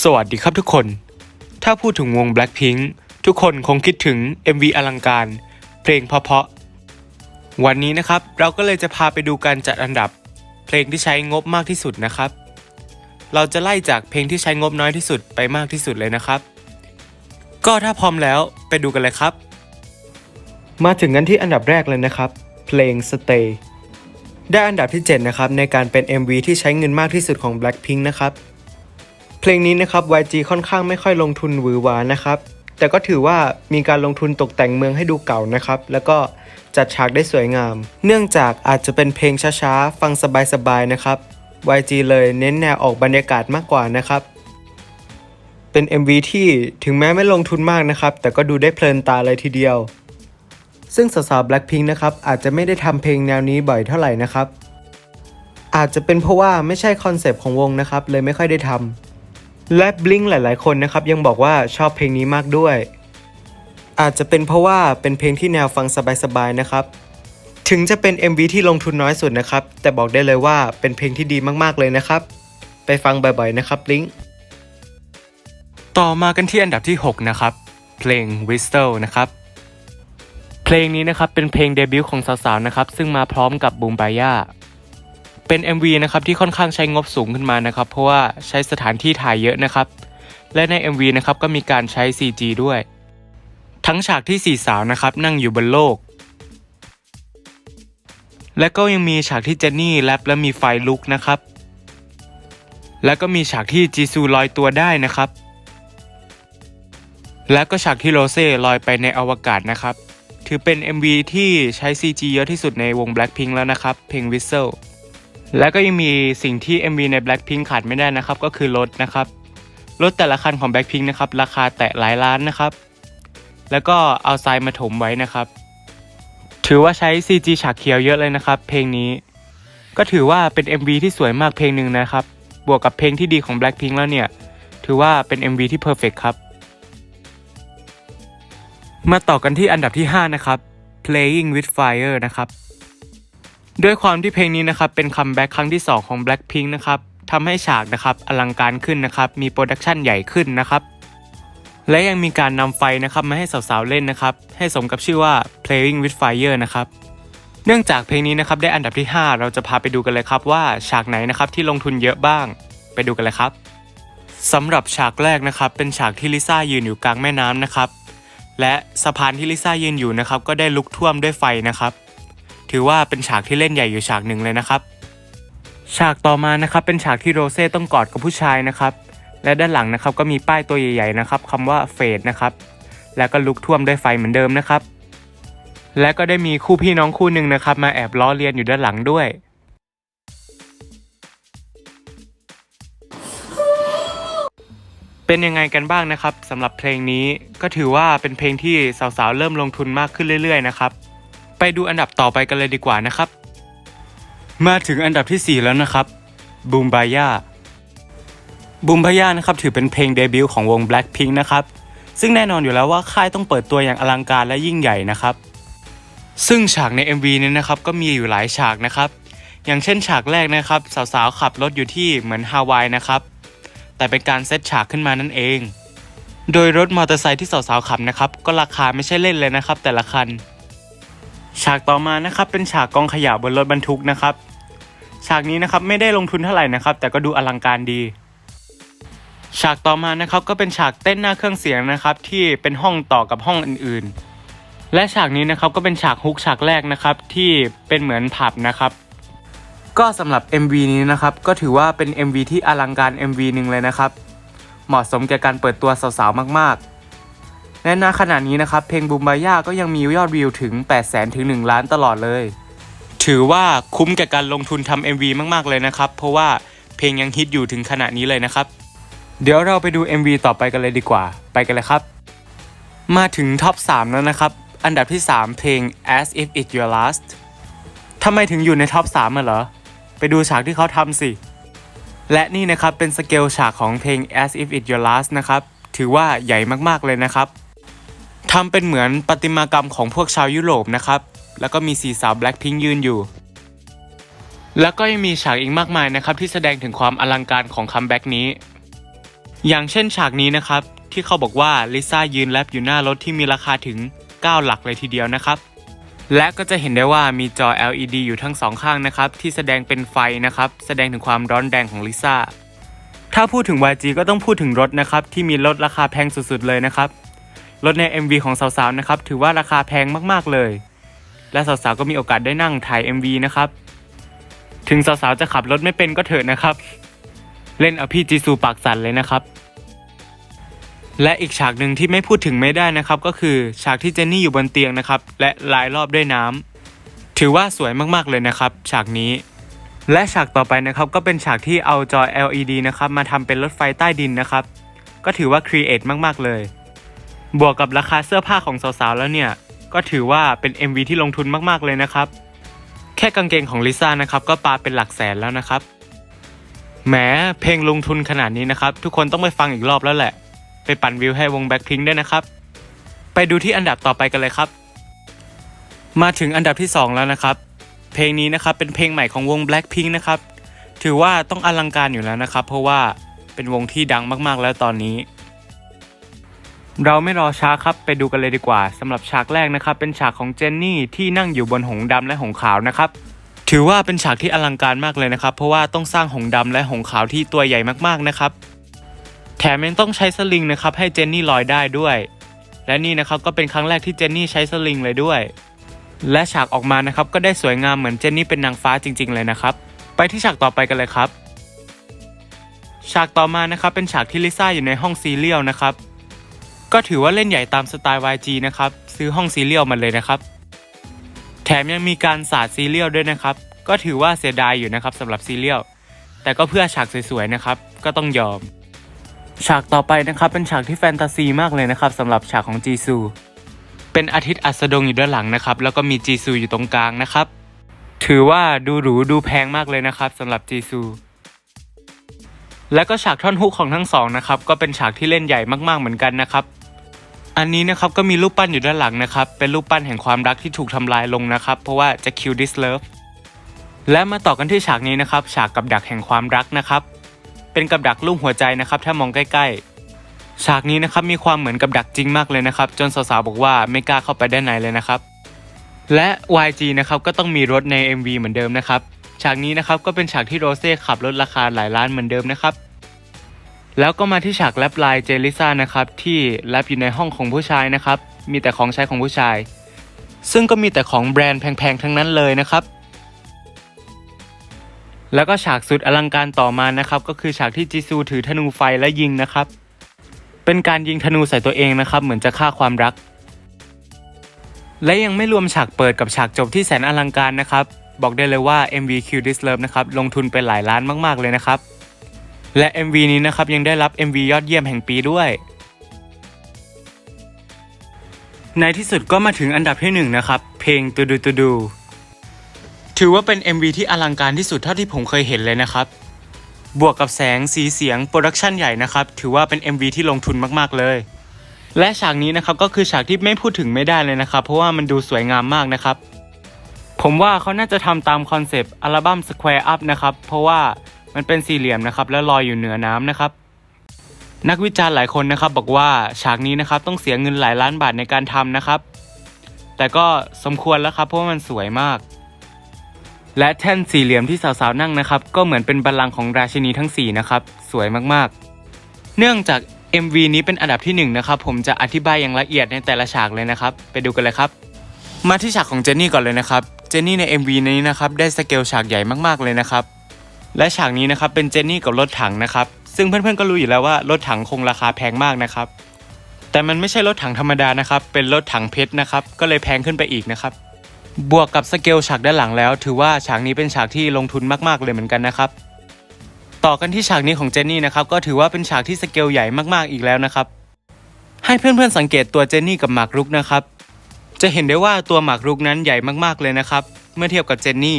สวัสดีครับทุกคน ถ้าพูดถึงวง Blackpink ทุกคนคงคิดถึง MV อลังการ เพลงเพาะๆวันนี้นะครับเราก็เลยจะพาไปดูการจัดอันดับ เพลงที่ใช้งบมากที่สุดนะครับ เราจะไล่จากเพลงที่ใช้งบน้อยที่สุดไปมากที่สุดเลยนะครับ ก็ถ้าพร้อมแล้วไปดูกันเลยครับ มาถึงกันที่อันดับแรกเลยนะครับ เพลง Stay ได้อันดับที่ 7 นะครับในการเป็น MV ที่ใช้เงินมากที่สุดของ Blackpink นะครับ เพลงนี้นะครับ YG ค่อนข้างไม่ค่อยลงทุนหวือหวานะครับ แต่ก็ถือว่ามีการลงทุนตกแต่งเมืองให้ดูเก่านะครับ แล้วก็จัดฉากได้สวยงาม เนื่องจากอาจจะเป็นเพลงช้าๆ ฟังสบายๆ นะครับ YG เลยเน้นแนวออกบรรยากาศมากกว่านะครับ เป็น MV ที่ถึงแม้ไม่ลงทุนมากนะครับ แต่ก็ดูได้เพลินตาเลยทีเดียว ซึ่งสาวๆ Blackpink นะครับอาจจะไม่ได้ทำเพลงแนวนี้บ่อยเท่าไหร่นะครับ อาจจะเป็นเพราะว่าไม่ใช่คอนเซปต์ของวงนะครับ เลยไม่ค่อยได้ทำ และบลิงหลาย ๆ คนนะครับยังบอกว่าชอบเพลงนี้มากด้วย อาจจะเป็นเพราะว่าเป็นเพลงที่แนวฟังสบาย ๆ นะครับ ถึงจะเป็น MV ที่ลงทุนน้อยสุดนะครับ แต่บอกได้เลยว่าเป็นเพลงที่ดีมาก ๆ เลยนะครับ ไปฟังบ่อย ๆ นะครับบลิงต่อมากันที่อันดับที่ 6 นะครับ เพลง Whistle นะครับ เพลงนี้นะครับเป็นเพลงเดบิวต์ของสาว ๆ นะครับ ซึ่งมาพร้อมกับบูมบายา เป็น MV นะครับที่ค่อนข้างใช้งบสูงขึ้นมานะครับ เพราะว่าใช้สถานที่ถ่ายเยอะนะครับ และใน MV นะครับก็มีการใช้ CG ด้วย ทั้งฉากที่สี่สาวนะครับนั่งอยู่บนโลก และก็ยังมีฉากที่เจนนี่แรปและมีไฟลุกนะครับ และก็มีฉากที่จีซูลอยตัวได้นะครับ และก็ฉากที่โรเซ่ลอยไปในอวกาศนะครับ ถือเป็น MV ที่ใช้ CG เยอะที่สุดในวง Blackpink แล้วนะครับ เพลง Whistle และก็ยังมีสิ่งที่ MV ใน Blackpink ขาดไม่ได้นะครับ ก็คือรถนะครับ รถแต่ละคันของ Blackpink นะครับ ราคาแตะหลายล้านนะครับ แล้วก็เอาทรายมาถมไว้นะครับ ถือว่าใช้ CG ฉากเขียวเยอะเลยนะครับ เพลงนี้ ก็ถือว่าเป็น MV ที่สวยมากเพลงหนึ่งนะครับ บวกกับเพลงที่ดีของ Blackpink แล้วเนี่ย ถือว่าเป็น MV ที่เพอร์เฟกครับ มาต่อกันที่อันดับที่ 5 นะครับ Playing with Fire นะครับ ด้วยความที่เพลงนี้นะครับเป็นคัมแบ็กครั้งที่ 2 ของ Blackpink นะครับทำให้ฉากนะครับอลังการขึ้นนะครับมีโปรดักชันใหญ่ขึ้นนะครับและยังมีการนำไฟนะครับมาให้สาวๆเล่นนะครับให้สมกับชื่อว่า Playing with Fire นะครับเนื่องจากเพลงนี้นะครับได้อันดับที่ 5 เราจะพาไปดูกันเลยครับว่าฉากไหนนะครับที่ลงทุนเยอะบ้าง ไปดูกันเลยครับสำหรับฉากแรกนะครับเป็นฉากที่ลิซ่ายืนอยู่กลางแม่น้ำนะครับและสะพานที่ลิซ่ายืนอยู่นะครับก็ได้ลุกท่วมด้วยไฟนะครับ ถือว่าเป็นฉากที่เล่นใหญ่อยู่ฉากหนึ่งเลยนะครับ ฉากต่อมานะครับเป็นฉากที่โรเซ่ต้องกอดกับผู้ชายนะครับและด้านหลังนะครับก็มีป้ายตัวใหญ่ ๆนะครับคำว่าเฟดนะครับแล้วก็ลุกท่วมด้วยไฟเหมือนเดิมนะครับ และก็ได้มีคู่พี่น้องคู่หนึ่งนะครับ มาแอบล้อเลียนอยู่ด้านหลังด้วยเป็นยังไงกันบ้างนะครับสำหรับเพลงนี้ก็ถือว่าเป็นเพลงที่สาวๆ เริ่มลงทุนมากขึ้นเรื่อย ๆ นะครับ ไปดูอันดับต่อไปกันเลยดีกว่านะครับ มาถึงอันดับที่ 4 แล้วนะครับบูมบายาบูมบายานะครับถือเป็นเพลงเดบิวต์ของวง Blackpink นะครับซึ่งแน่นอนอยู่แล้วว่าค่ายต้องเปิดตัวอย่างอลังการและยิ่งใหญ่นะครับซึ่งฉากใน MV นี้นะครับก็มีอยู่หลายฉากนะครับ อย่างเช่นฉากแรกนะครับ สาวๆขับรถอยู่ที่เหมือนฮาวายนะครับ แต่เป็นการเซตฉากขึ้นมานั่นเอง โดยรถมอเตอร์ไซค์ที่สาวๆขับนะครับ ก็ราคาไม่ใช่เล่นเลยนะครับ แต่ละคัน ฉากต่อมานะครับเป็นฉากกองขยะบนรถบรรทุกนะครับ ฉากนี้นะครับไม่ได้ลงทุนเท่าไหร่นะครับ แต่ก็ดูอลังการดี ฉากต่อมานะครับก็เป็นฉากเต้นหน้าเครื่องเสียงนะครับ ที่เป็นห้องต่อกับห้องอื่นๆ และฉากนี้นะครับก็เป็นฉากฮุกฉากแรกนะครับ ที่เป็นเหมือนผับนะครับ ก็สำหรับ MV นี้นะครับก็ถือว่าเป็น MV ที่อลังการ MV หนึ่งเลยนะครับ เหมาะสมแก่การเปิดตัวสาวๆมากๆ และณขณะนี้นะครับเพลงบูมบายาก็ยังมียอดวิวถึง 8 0 0 0 0 0ถึง 1 ล้านตลอดเลย ถือว่าคุ้มแก่การลงทุนทำ MV มากๆเลยนะครับ เพราะว่าเพลงยังฮิตอยู่ถึงขณะนี้เลยนะครับ เดี๋ยวเราไปดู MV ต่อไปกันเลยดีกว่า ไปกันเลยครับ มาถึงท็อป 3 แล้วนะครับ อันดับที่ 3 เพลง As If It Your Last ทำไมถึงอยู่ในท็อป3อะเหรอ ไปดูฉากที่เขาทำสิ และนี่นะครับเป็นสเกลฉากของเพลง As If It Your Last นะครับ ถือว่าใหญ่มากๆเลยนะครับ ทำเป็นเหมือนประติมากรรมของพวกชาวยุโรปนะครับ แล้วก็มีสีสาว Blackpink ยืนอยู่ แล้วก็ยังมีฉากอีกมากมายนะครับ ที่แสดงถึงความอลังการของคัมแบ็กนี้ อย่างเช่นฉากนี้นะครับ ที่เขาบอกว่าลิซ่ายืนแรปอยู่หน้ารถที่มีราคาถึง 9 หลักเลยทีเดียวนะครับ และก็จะเห็นได้ว่ามีจอ LED อยู่ทั้งสองข้างนะครับ ที่แสดงเป็นไฟนะครับ แสดงถึงความร้อนแรงของลิซ่าถ้าพูดถึง YG ก็ต้องพูดถึงรถนะครับ ที่มีรถราคาแพงสุดๆเลยนะครับ รถใน MV ของสาวๆนะครับถือว่าราคาแพงมากๆเลย และสาวๆก็มีโอกาสได้นั่งถ่าย MV นะครับ ถึงสาวๆจะขับรถไม่เป็นก็เถอะนะครับ เล่นเอาพี่จีซูปากสั่นเลยนะครับ และอีกฉากหนึ่งที่ไม่พูดถึงไม่ได้นะครับ ก็คือฉากที่เจนนี่อยู่บนเตียงนะครับ และลายรอบด้วยน้ำถือว่าสวยมากๆเลยนะครับ ฉากนี้และฉากต่อไปนะครับก็เป็นฉากที่เอาจอ LED นะครับมาทำเป็นรถไฟใต้ดินนะครับ ก็ถือว่าครีเอทมาก ๆ เลย บวกกับราคาเสื้อผ้าของสาวๆแล้วเนี่ย ก็ถือว่าเป็น MV ที่ลงทุนมากๆเลยนะครับ แค่กางเกงของลิซ่านะครับก็ปาเป็นหลักแสนแล้วนะครับแหมเพลงลงทุนขนาดนี้นะครับ ทุกคนต้องไปฟังอีกรอบแล้วแหละ ไปปั่นวิวให้วงแบ็คพิงด้วยนะครับ ไปดูที่อันดับต่อไปกันเลยครับ มาถึงอันดับที่ 2 แล้วนะครับ เพลงนี้นะครับเป็นเพลงใหม่ของวง Blackpink นะครับ ถือว่าต้องอลังการอยู่แล้วนะครับ เพราะว่าเป็นวงที่ดังมากๆแล้วตอนนี้ เราไม่รอช้าครับไปดูกันเลยดีกว่าสำหรับฉากแรกนะครับ เป็นฉากของเจนนี่ที่นั่งอยู่บนหงส์ดำและหงขาวนะครับ ถือว่าเป็นฉากที่อลังการมากเลยนะครับ เพราะว่าต้องสร้างหงส์ดำและหงขาวที่ตัวใหญ่มากๆนะครับ แถมยังต้องใช้สลิงนะครับให้เจนนี่ลอยได้ด้วย และนี่นะครับก็เป็นครั้งแรกที่เจนนี่ใช้สลิงเลยด้วย และฉากออกมานะครับก็ได้สวยงามเหมือนเจนนี่เป็นนางฟ้าจริง ๆ เลยนะครับ ไปที่ฉากต่อไปกันเลยครับ ฉากต่อมานะครับเป็นฉากที่ลิซ่าอยู่ในห้องซีเรียลนะครับ ก็ถือว่าเล่นใหญ่ตามสไตล์ YG นะครับ ซื้อห้องซีเรียลมาเลยนะครับ แถมยังมีการสาดซีเรียลด้วยนะครับ ก็ถือว่าเสียดายอยู่นะครับสำหรับซีเรียลแต่ก็เพื่อฉากสวยๆนะครับ ก็ต้องยอม ฉากต่อไปนะครับเป็นฉากที่แฟนตาซีมากเลยนะครับสำหรับฉากของจีซูเป็นอาทิตย์อัสดงอยู่ด้านหลังนะครับ แล้วก็มีจีซูอยู่ตรงกลางนะครับ ถือว่าดูหรูดูแพงมากเลยนะครับสำหรับจีซูและก็ฉากท่อนฮุกของทั้งสองนะครับก็เป็นฉากที่เล่นใหญ่มากๆเหมือนกันนะครับ อันนี้นะครับก็มีรูปปั้นอยู่ด้านหลังนะครับ เป็นรูปปั้นแห่งความรักที่ถูกทำลายลงนะครับ เพราะว่าจะ kill this love และมาต่อกันที่ฉากนี้นะครับ ฉากกับดักแห่งความรักนะครับ เป็นกับดักลูกหัวใจนะครับ ถ้ามองใกล้ๆ ฉากนี้นะครับมีความเหมือนกับดักจริงมากเลยนะครับ จนสาวๆบอกว่าไม่กล้าเข้าไปด้านในเลยนะครับ และ YG นะครับก็ต้องมีรถใน MV เหมือนเดิมนะครับ ฉากนี้นะครับก็เป็นฉากที่โรเซ่ขับรถราคาหลายล้านเหมือนเดิมนะครับ แล้วก็มาที่ฉากแรปไลน์เจลิซ่านะครับที่แรปอยู่ในห้องของผู้ชายนะครับ มีแต่ของใช้ของผู้ชาย ซึ่งก็มีแต่ของแบรนด์แพงๆทั้งนั้นเลยนะครับ แล้วก็ฉากสุดอลังการต่อมานะครับ ก็คือฉากที่จีซูถือธนูไฟและยิงนะครับ เป็นการยิงธนูใส่ตัวเองนะครับ เหมือนจะฆ่าความรัก และยังไม่รวมฉากเปิดกับฉากจบที่แสนอลังการนะครับ บอกได้เลยว่า MV Q This Love นะครับลงทุนไปหลายล้านมากๆเลยนะครับ และ MV นี้นะครับยังได้รับ MV ยอดเยี่ยมแห่งปีด้วย ในที่สุดก็มาถึงอันดับที่หนึ่งนะครับ เพลงตูดูตูดู ถือว่าเป็น MV ที่อลังการที่สุดเท่าที่ผมเคยเห็นเลยนะครับ บวกกับแสงสีเสียงโปรดักชันใหญ่นะครับ ถือว่าเป็น MV ที่ลงทุนมากๆเลย และฉากนี้นะครับก็คือฉากที่ไม่พูดถึงไม่ได้เลยนะครับ เพราะว่ามันดูสวยงามมากนะครับ ผมว่าเขาน่าจะทำตามคอนเซปต์อัลบั้ม Square Up นะครับ เพราะว่า มันเป็นสี่เหลี่ยมนะครับและลอยอยู่เหนือน้ำนะครับ นักวิจารณ์หลายคนนะครับ บอกว่าฉากนี้นะครับต้องเสียเงินหลายล้านบาทในการทำนะครับ แต่ก็สมควรแล้วครับเพราะว่ามันสวยมาก และแท่นสี่เหลี่ยมที่สาวๆนั่งนะครับ ก็เหมือนเป็นบัลลังก์ของราชินีทั้งสี่นะครับสวยมากๆ เนื่องจาก MV นี้เป็นอันดับที่หนึ่งนะครับผมจะอธิบายอย่างละเอียดในแต่ละฉากเลยนะครับ ไปดูกันเลยครับ มาที่ฉากของเจนนี่ก่อนเลยนะครับ เจนนี่ใน MV นี้นะครับได้สเกลฉากใหญ่มากๆเลยนะครับ และฉากนี้นะครับเป็นเจนนี่กับรถถังนะครับ ซึ่งเพื่อนๆก็รู้อยู่แล้วว่ารถถังคงราคาแพงมากนะครับ แต่มันไม่ใช่รถถังธรรมดานะครับ เป็นรถถังเพชรนะครับ ก็เลยแพงขึ้นไปอีกนะครับ บวกกับสเกลฉากด้านหลังแล้ว ถือว่าฉากนี้เป็นฉากที่ลงทุนมากๆเลยเหมือนกันนะครับ ต่อกันที่ฉากนี้ของเจนนี่นะครับ ก็ถือว่าเป็นฉากที่สเกลใหญ่มากๆอีกแล้วนะครับ ให้เพื่อนๆสังเกตตัวเจนนี่กับหมากรุกนะครับ จะเห็นได้ว่าตัวหมากรุกนั้นใหญ่มากๆเลยนะครับ เมื่อเทียบกับเจนนี่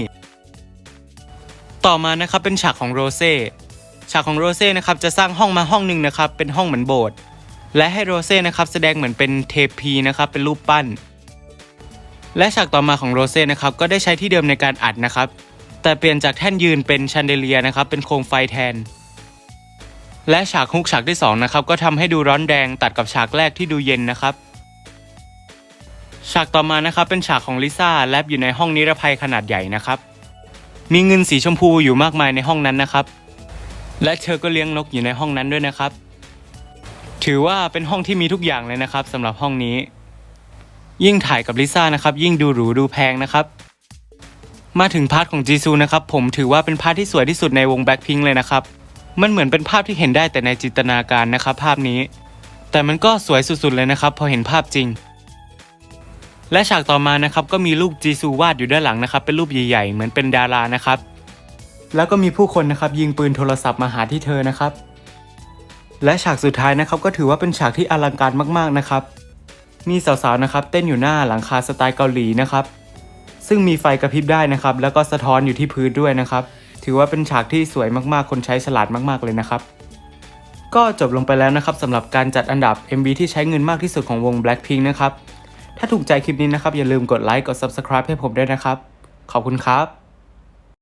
ต่อมานะครับเป็นฉากของโรเซ่ฉากของโรเซ่นะครับจะสร้างห้องมาห้องหนึ่งนะครับเป็นห้องเหมือนโบสถ์และให้โรเซ่นะครับแสดงเหมือนเป็นเทพีนะครับเป็นรูปปั้น และฉากต่อมาของโรเซ่นะครับก็ได้ใช้ที่เดิมในการอัดนะครับ แต่เปลี่ยนจากแท่นยืนเป็นแชนเดเลียนะครับเป็นโคมไฟแทน และฉากฮุกฉากที่สองนะครับก็ทำให้ดูร้อนแรงตัดกับฉากแรกที่ดูเย็นนะครับฉากต่อมานะครับเป็นฉากของลิซ่าแลบอยู่ในห้องนิรภัยขนาดใหญ่นะครับ มีเงินสีชมพูอยู่มากมายในห้องนั้นนะครับ และเธอก็เลี้ยงนกอยู่ในห้องนั้นด้วยนะครับ ถือว่าเป็นห้องที่มีทุกอย่างเลยนะครับสำหรับห้องนี้ ยิ่งถ่ายกับลิซ่านะครับ ยิ่งดูหรูดูแพงนะครับมาถึงพาร์ทของจีซูนะครับผมถือว่าเป็นพาร์ทที่สวยที่สุดในวง Blackpink เลยนะครับ มันเหมือนเป็นภาพที่เห็นได้แต่ในจินตนาการนะครับ ภาพนี้ แต่มันก็สวยสุดๆเลยนะครับ พอเห็นภาพจริง และฉากต่อมานะครับก็มีรูปจีซูวาดอยู่ด้านหลังนะครับเป็นรูปใหญ่ๆ เหมือนเป็นดารานะครับ แล้วก็มีผู้คนนะครับยิงปืนโทรศัพท์มาหาที่เธอนะครับ และฉากสุดท้ายนะครับก็ถือว่าเป็นฉากที่อลังการมากๆนะครับ มีสาวๆนะครับเต้นอยู่หน้าหลังคาสไตล์เกาหลีนะครับซึ่งมีไฟกระพริบได้นะครับ แล้วก็สะท้อนอยู่ที่พื้นด้วยนะครับ ถือว่าเป็นฉากที่สวยมากๆ คนใช้ฉลาดมากๆเลยนะครับ ก็จบลงไปแล้วนะครับสำหรับการจัดอันดับ MV ที่ใช้เงินมากที่สุดของวง Blackpink นะครับ ถ้าถูกใจคลิปนี้นะครับ อย่าลืมกดไลค์กด Subscribe ให้ผมด้วยนะครับ ขอบคุณครับ